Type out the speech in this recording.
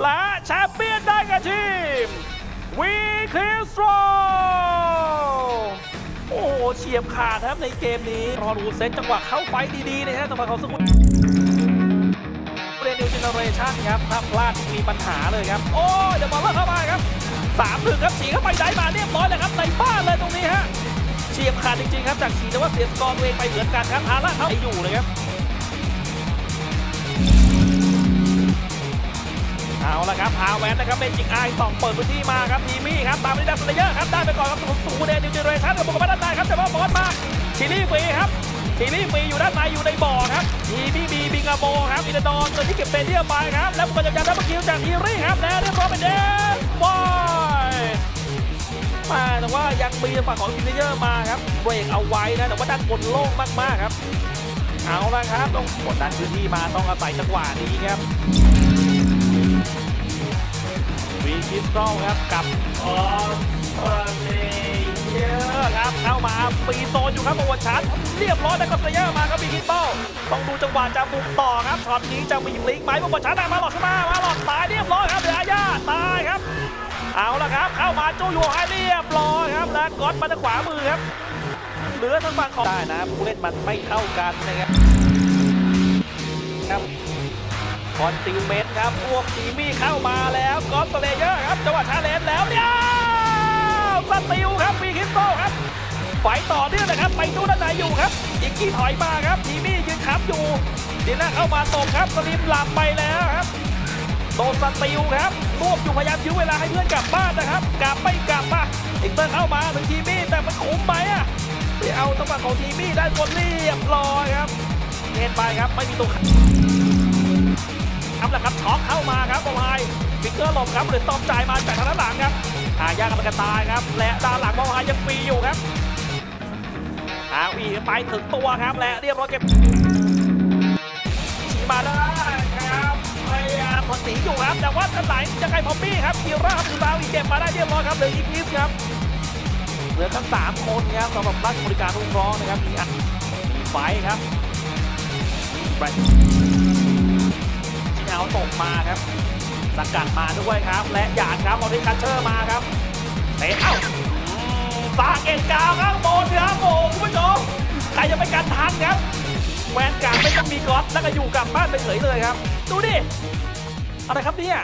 และแชมเปี้ยนได้กับทีมวีคิสโตรโอ้โหเฉียบขาดครับในเกมนี้ รอดูเซตจังหวะเข้าไฟดีๆนะฮะแต่ว่าเขาสู้เรนิวเจเนเรชั่นครับถ้าพลาดมีปัญหาเลยครับ โอ้เดี๋ยวบอลเลอร์เข้ามาครับสามถึงครับฉีเข้าไปได้มาเรียบร้อยเลยครับในบ้านเลยตรงนี้ฮะเฉียบขาดจริงๆครับจากฉีแต่ว่าเสียสกอร์ตัวเองไปเหมือนกันครับฮาร่าเขาให้อยู่เลยครับ เอาละครับฮาแวนนะครับเป็นจิกไอสองเปิดพื้นที่มาครับทีมี่ครับตามไปที่ดับสเลเยอร์ครับได้ไปก่อนครับสูเดนดิวเจเนเรชั่นกับบุกเข้ามาด้านในครับแต่ว่าบอลมาชิลี่ฟรีครับชิลี่ฟรีอยู่ด้านในอยู่ในบ่อครับทีมี่บีบิงาโมครับอินดอนตัวที่เก็บเซเดียไปครับแล้วบุกมาจากยาดับเบิลคิวจากอีรี่ครับแล้วเรียบร้อยเป็นเดนบอยมาแต่ว่ายังมีฝั่งของซินเยอร์มาครับเบรกเอาไว้นะแต่ว่าด้านบนโล่งมากๆครับเอาละครับต้องกดดันพื้นที่มาต้องอาศัยจังหวะนี้ครับ คิสโตรครับกับออสเตรเลียครับเข้ามาปีโซนอยู่ครับประวัติชันเรียบร้อยแล้วก็เตรเยอร์มาครับวีคิสโตรต้องดูจังหวะจะบุกต่อครับช็อตนี้จะมีลิกไหมประวัติชันมาหลอดขึ้นมามาหลอดตายเรียบร้อยครับเหลืออาญาตายครับ เอาละครับเข้ามาจูอยู่ให้เรียบร้อยครับแล้วก๊อตมาทางขวามือครับเหลือทางฝั่งของได้นะผู้เล่นมันไม่เท่ากันนะครับ คอนติวเมนต์ครับพวกทีมี่เข้ามาแล้วกอสเลเยอร์ครับจังหวะชาเลนจ์แล้วเนี่ยสติลครับมีคริสโตครับไฟต่อเนื่องนะครับ ไปดูด้านในอยู่ครับอีกกี้ถอยมาครับทีมี่ยืนค้ำอยู่ดีน่าเข้ามาตรงครับสลิมหลับไปแล้วครับโดนสติลครับรวบอยู่พยายามยื้อเวลาให้เพื่อนกลับบ้านนะครับ กลับไม่กลับมาอีกเตอร์เข้ามาถึงทีมี่แต่มันคุ้มไหมอะไปเอาจังหวะของทีมี่ได้บนเรียบร้อยครับเห็นไปครับไม่มีตัวขัด ครับแหละครับช็อกเข้ามาครับโอไฮฟิกเกอร์หลบครับหรือตอมจ่ายมาจากทางด้านหลังครับหายากกับมันกระตายครับ และด้านหลังโอไฮยังฟรีอยู่ครับอาวีไปถึงตัวครับและเรียบร้อยเก็บฉีมาได้ครับพยายามผลหนีอยู่ครับแต่ว่าด้านหลังยังไงพอมบี้ครับกีราครับคือดาวอีเก็บมาได้เรียบร้อยครับเหลืออีกนิดครับเหลือทั้งสามคนครับสำหรับราชบริการรุ่งร้องนะครับมีอันมีไฟครับมีแบ เอาตกมาครับสกัดมาด้วยครับ และหยาดครับเอาที่คัชเชอร์มาครับเตะเอ้าอืมสาเกตกาวครับโบนครับโอ้คุณผู้ชมใครจะไปกันทันครับแวนการไม่ต้องมีก๊อตแล้วก็อยู่กับบ้านไปเฉยเลยครับ ดูดิ อะไรครับเนี่ย